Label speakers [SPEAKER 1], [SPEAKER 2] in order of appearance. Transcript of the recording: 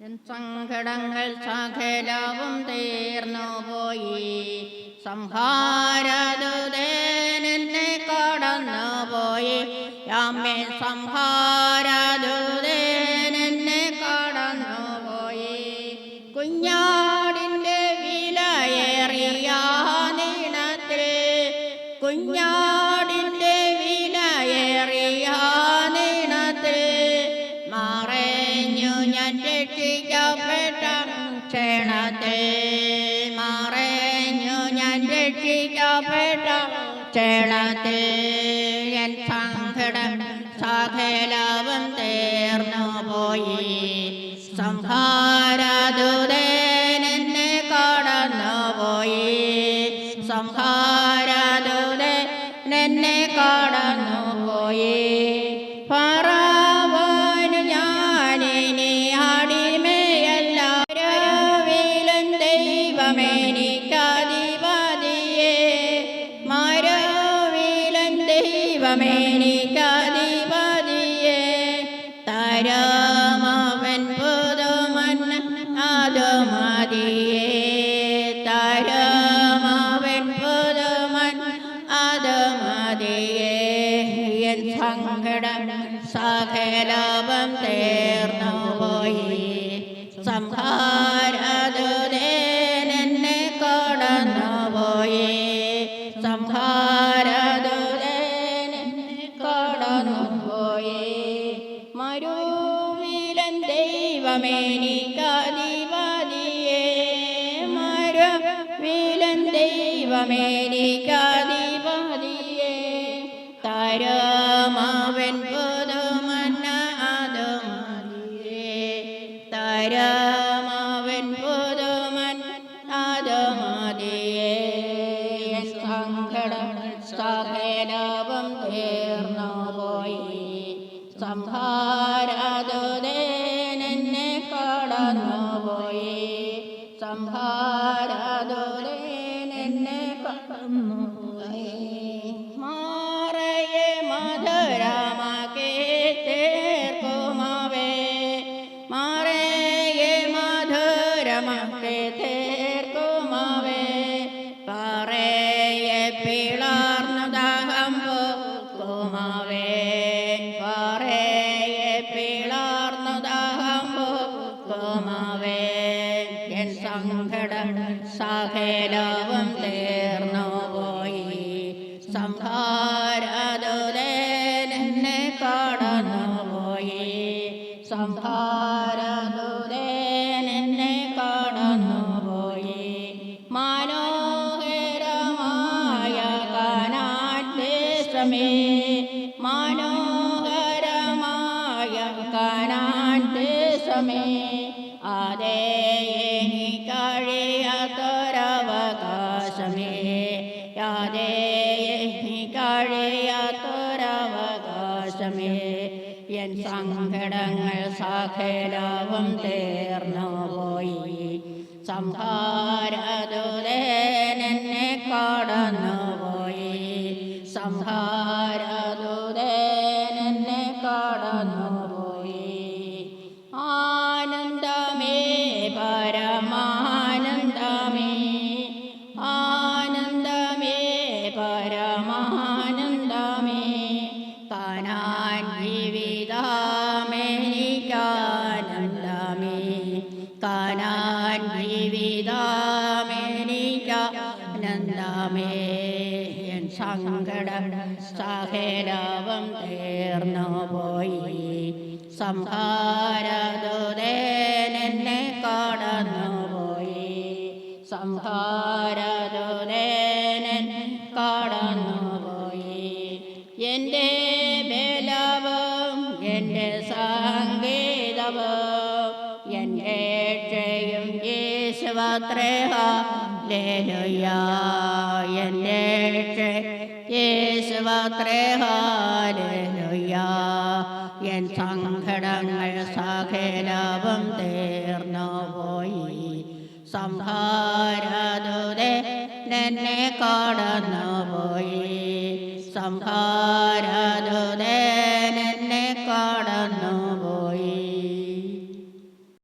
[SPEAKER 1] സങ്കടങ്ങൾ സകലവും തീർന്നു പോയി. സംഹാരദുദേനെ കടന്നു പോയി. അമ്മേ സംഹാരദുദേനെ കടന്നു പോയി. കുഞ്ഞാടിന്റെ വിലയേറിയ നീണത്തിൽ കുഞ്ഞാടിന്റെ രക്ഷിക്കപ്പെട്ട ക്ഷണത്തിൽ മറഞ്ഞു ഞാൻ രക്ഷിക്കപ്പെട്ട ക്ഷണത്തിൽ എൻ സങ്കടം സകലവും തീർന്നു പോയി സംഹാരദൂതനെ കടന്നു പോയി സംഹാരദൂതനെ കടന്നു ദൈവമേനിക്കധിപതിയെ തരമവൻ പുതുമൻ അതുമതിയെ മതിയേ തരമവൻ പുതുമൻ അതുമതിയെ. മതിയേ എൻ സങ്കടം സകലാപം തേർന്നു പോയി സംഹാരദൂതനെ ദൈവമേനിക്കധിപതിയെ മരവിലൻ ദൈവമേനിക്കധിപതിയെ തരമാവൻ പുതുമന്ന തരമവൻ പുതുമൻ അത് മതിയേ എൻ സങ്കടം സകലവും തീർന്നു പോയി സംഹാരദൂതനെ പോയി മാറയെ സങ്കടം സകലവും തീർന്നു സംഹാരദൂതനെ കടന്നു പോയി മനോഹരമായ കനാദേശമേ മനോഹരമായ കനാദേശമേ അതേ എൻ സങ്കടങ്ങൾ സകലവും തീർന്നു പോയി. സംഹാരതുതേനെന്നെ കടന്നു പോയി. സംഹാരതുതേനെന്നെ കടന്നു പോയി. ആനന്ദമേ പരമാനന്ദമേ ആനന്ദമേ പരമാനന്ദമേ. കാനാൻ ജീവിതമെനിക്കാനന്ദമേ എൻ സങ്കടം സകലവും തീർന്നു പോയി. സംഹാരതുതേനെന്നെ കടന്നു പോയി. സംഹാരദൂതനെ യേശുവാത്രേഹ. ലേലുയായേ യേശുവാത്രേഹ. ലേലുയാ എൻ സങ്കടങ്ങൾ സകലവും തീർന്നു പോയി. സംഹാരതുതേ എന്നെ കടന്നു പോയി. സംഹാര